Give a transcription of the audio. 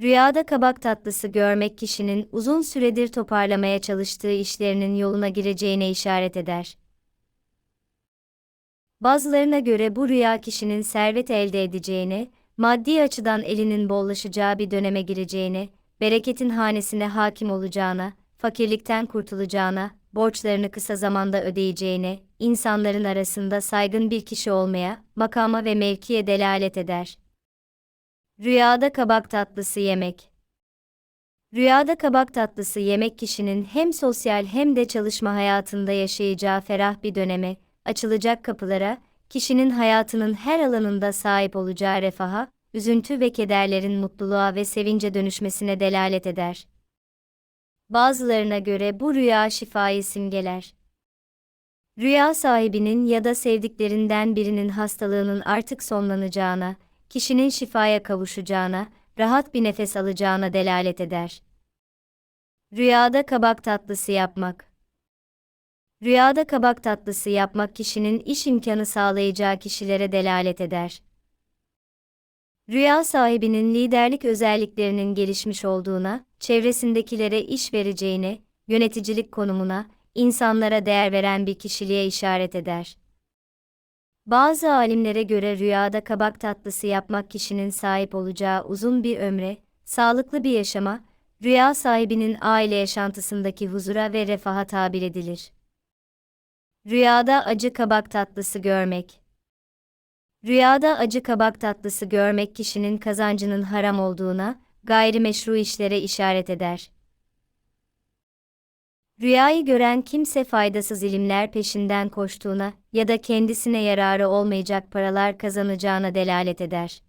Rüyada kabak tatlısı görmek kişinin uzun süredir toparlamaya çalıştığı işlerinin yoluna gireceğine işaret eder. Bazılarına göre bu rüya kişinin servet elde edeceğine, maddi açıdan elinin bollaşacağı bir döneme gireceğine, bereketin hanesine hakim olacağına, fakirlikten kurtulacağına, borçlarını kısa zamanda ödeyeceğine, insanların arasında saygın bir kişi olmaya, makama ve mevkiye delalet eder. Rüyada kabak tatlısı yemek. Rüyada kabak tatlısı yemek kişinin hem sosyal hem de çalışma hayatında yaşayacağı ferah bir döneme, açılacak kapılara, kişinin hayatının her alanında sahip olacağı refaha, üzüntü ve kederlerin mutluluğa ve sevince dönüşmesine delalet eder. Bazılarına göre bu rüya şifayı simgeler. Rüya sahibinin ya da sevdiklerinden birinin hastalığının artık sonlanacağına, kişinin şifaya kavuşacağına, rahat bir nefes alacağına delalet eder. Rüyada kabak tatlısı yapmak. Rüyada kabak tatlısı yapmak kişinin iş imkanı sağlayacağı kişilere delalet eder. Rüya sahibinin liderlik özelliklerinin gelişmiş olduğuna, çevresindekilere iş vereceğine, yöneticilik konumuna, insanlara değer veren bir kişiliğe işaret eder. Bazı alimlere göre rüyada kabak tatlısı yapmak kişinin sahip olacağı uzun bir ömre, sağlıklı bir yaşama, rüya sahibinin aile yaşantısındaki huzura ve refaha tabir edilir. Rüyada acı kabak tatlısı görmek. Rüyada acı kabak tatlısı görmek kişinin kazancının haram olduğuna, gayrimeşru işlere işaret eder. Rüyayı gören kimse faydasız ilimler peşinden koştuğuna ya da kendisine yararı olmayacak paralar kazanacağına delalet eder.